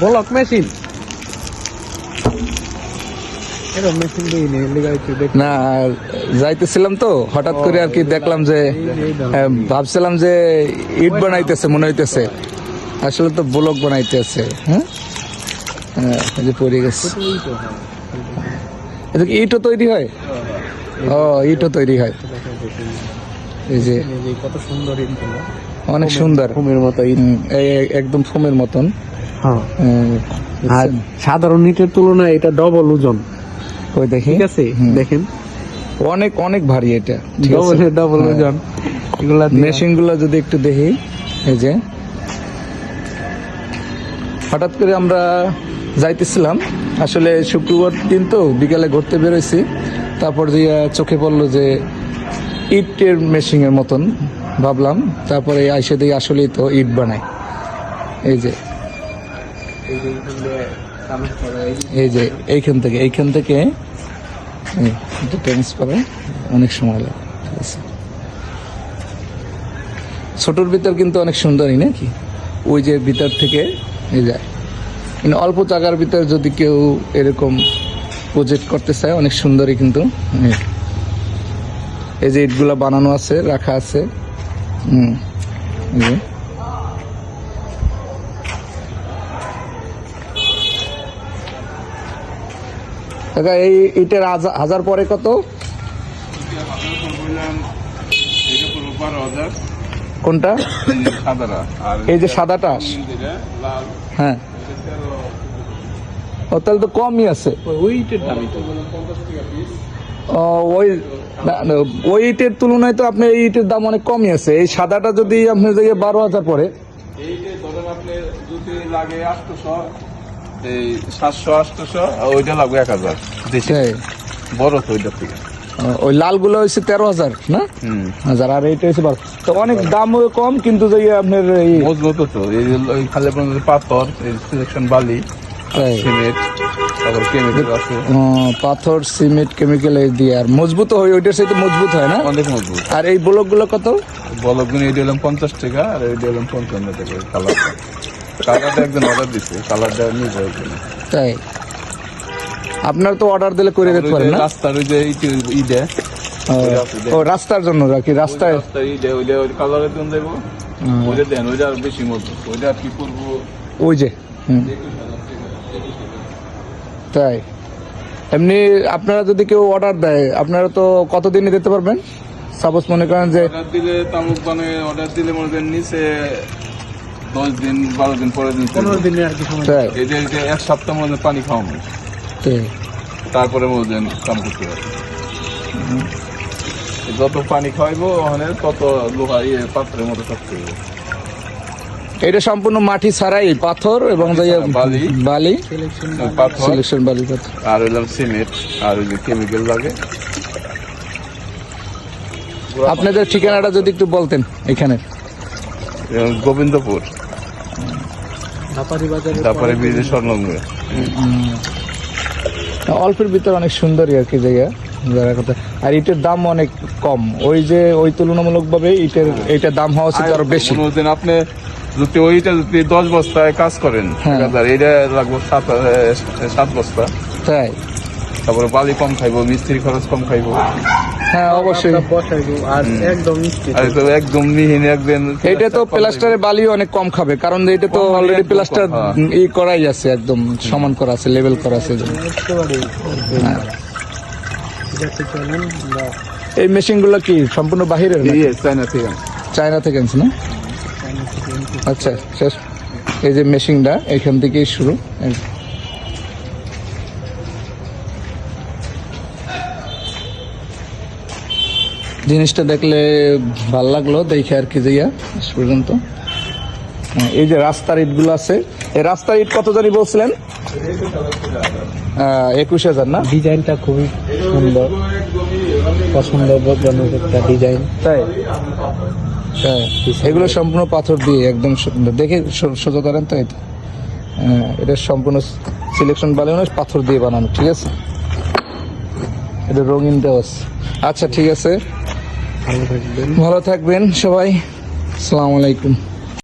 Block machine না যাইতেছিলাম তো হঠাৎ করে আর কি দেখলাম যে ভাবছিলাম যে ইট বানাইতেছে মনে হইতেছে। আসলে তো ব্লক বানাইতেছে হ্যাঁ? হ্যাঁ, যে পড়ে গেছে। এটা ইটও তৈরি হয়? ও ইটও তৈরি হয়। এই যে কত সুন্দর ইট অনেক সুন্দর। ঘুমের মতো একদম ফোমের মতন। হ্যাঁ। আর সাধারণ ইটের তুলনায় এটা ডবল ওজন। ওই দেখি। ঠিক আছে? দেখেন। অনেক অনেক ভারী এটা। ডবল ডবল হ্যাঁ। ওজন। এগুলা মেশিনগুলো যদি একটু দেখি এই যে। হঠাৎ করে আমরা যাইতেছিলাম। আসলে শুক্রবার দিন তো বিকালে ঘুরতে বেরোইছি। তারপর যে চোখে পড়ল যে ইটের মেশিন এর মতন ভাবলাম। তারপরে আইসে দিয়ে আসলেই তো ইট বানায়। এই যে। এই যে, এইখান থেকে এইখান থেকে ট্রান্সফারে অনেক সময় লাগে, ঠিক আছে। ছোটর ভিতর কিন্তু অনেক সুন্দরই নাকি ওই যে ভিতর থেকে, এই যায় কিন্তু অল্প জায়গার ভিতর যদি কেউ এরকম প্রজেক্ট করতে চায়, অনেক সুন্দরই কিন্তু এই। যে ইটগুলা বানানো আছে, রাখা আছে। হুম, এই ইটের হাজার- পরে কত? কোনটা? এই যে সাদাটা হ্যাঁ। ও, তাহলে তো কমই আছে। ওই ইটের ওই ওই ইটের তুলনায় তো আপনার এই ইটের দাম অনেক কমই আছে। এই সাদাটা যদি আপনার যে বারো হাজার পরে এই সাতশো আটশোশো আর ওইটা লাগবে এক হাজার দেশি বড় তো ওইটার থেকে। ওই লালগুলো হচ্ছে তেরো হাজার না? হাজার আর এইটা হচ্ছে বারো। তো অনেক দামও কম কিন্তু যে আপনার এই মজবুত তো। এই যে ওই খালি আপনার পাথর সিলেকশন বালি সিমেন্ট। পাথর সিমেন্ট কেমিক্যাল এই দিয়ে। আর মজবুত হয় ওইটার সাথে মজবুত হয় না? অনেক মজবুত। আর এই ব্লকগুলো কত? বলগুলো এইটা হলাম পঞ্চাশ টাকা আর এইটা হলাম পঞ্চান্ন টাকা কালারটা কালারটা একজন অর্ডার দিচ্ছে কালারটা নিজে তাই? আপনার তো অর্ডার দিলে করে দিতে পারেন না? রাস্তার ওই যে ইটে ও, রাস্তার জন্য রাখি রাস্তায়? ওই কালারের জন্য দেবো। ওইটা দেন ওইটা আর বেশি মজবুত। ওইটা কি করব? ওই যে হুম। তাই? এমনি আপনারা যদি কেউ অর্ডার দেয় আপনারা তো কতদিনে দিতে পারবেন? সাপোজ মনে করেন যে অর্ডার দিলে তামুক মানে অর্ডার দিলে মনে করেন নিচে দশ দিন বারো দিন পরে দিন পনেরো দিনে আর কি তাই? এদের যে এক সপ্তাহ মধ্যে পানি খাওয়ানো। তাই। তারপরে মধ্যে কাম করতে পারে যত পানি খাওয়াইবো ওখানে তত লোহা ইয়ে পাত্রের মতো থাকতে হবে এটা সম্পূর্ণ মাটি ছাড়াই পাথর এবং বালি। বালি। সিলেকশন বালি। পাথর। আর সিমেন্ট আর ওই যে কেমিক্যাল লাগে। আপনাদের ঠিকানাটা যদি একটু বলতেন এখানে। গোবিন্দপুর। তারপরে বীজের স্বর্ণঙ্গে অল্পের ভিতর অনেক সুন্দরই আর কি জায়গা কথা। আর ইটের দাম অনেক কম। ওই যে ওই তুলনামূলক ভাবে ইটের এইটার দাম হওয়া উচিত আরও বেশি। আপনি যদি ওইটা যদি দশ বস্তায় কাজ করেন হ্যাঁ। এইটা লাগবে সাত সাত বস্তা। তাই? তারপরে বালি কম খাইবো মিস্ত্রি খরচ কম খাইবো। হ্যাঁ অবশ্যই। আর একদম মিষ্টি। আর তো একদম মিহিন একদিন এটা তো প্লাস্টারের বালি অনেক কম খাবে কারণ এটা তো অলরেডি প্লাস্টার হ্যাঁ। ই করাই আছে একদম সমান করা আছে লেভেল করা আছে। এই মেশিনগুলো কি সম্পূর্ণ বাহিরের? ইয়ে চাইনা থেকে। চায়না থেকে আনছে না? আচ্ছা শেষ। এই যে মেশিনটা এখান থেকেই শুরু। জিনিসটা দেখলে ভালো লাগল দেখে আর কি পর্যন্ত। হ্যাঁ, এই যে রাস্তার ইটগুলো আছে এই রাস্তার ইট কত জানি বলছিলেন? একুশ হাজার না? ডিজাইনটা খুবই সুন্দর। পছন্দজনক একটা ডিজাইন তাই? হ্যাঁ এগুলো সম্পূর্ণ পাথর দিয়ে একদম দেখে সোজা করেন তো এটা। এটা সম্পূর্ণ সিলেকশন বানানো পাথর দিয়ে বানানো ঠিক আছে? এটা রঙিন দেওয়া আছে। আচ্ছা ঠিক আছে। ভালো থাকবেন। ভালো থাকবেন সবাই। আসসালামু আলাইকুম।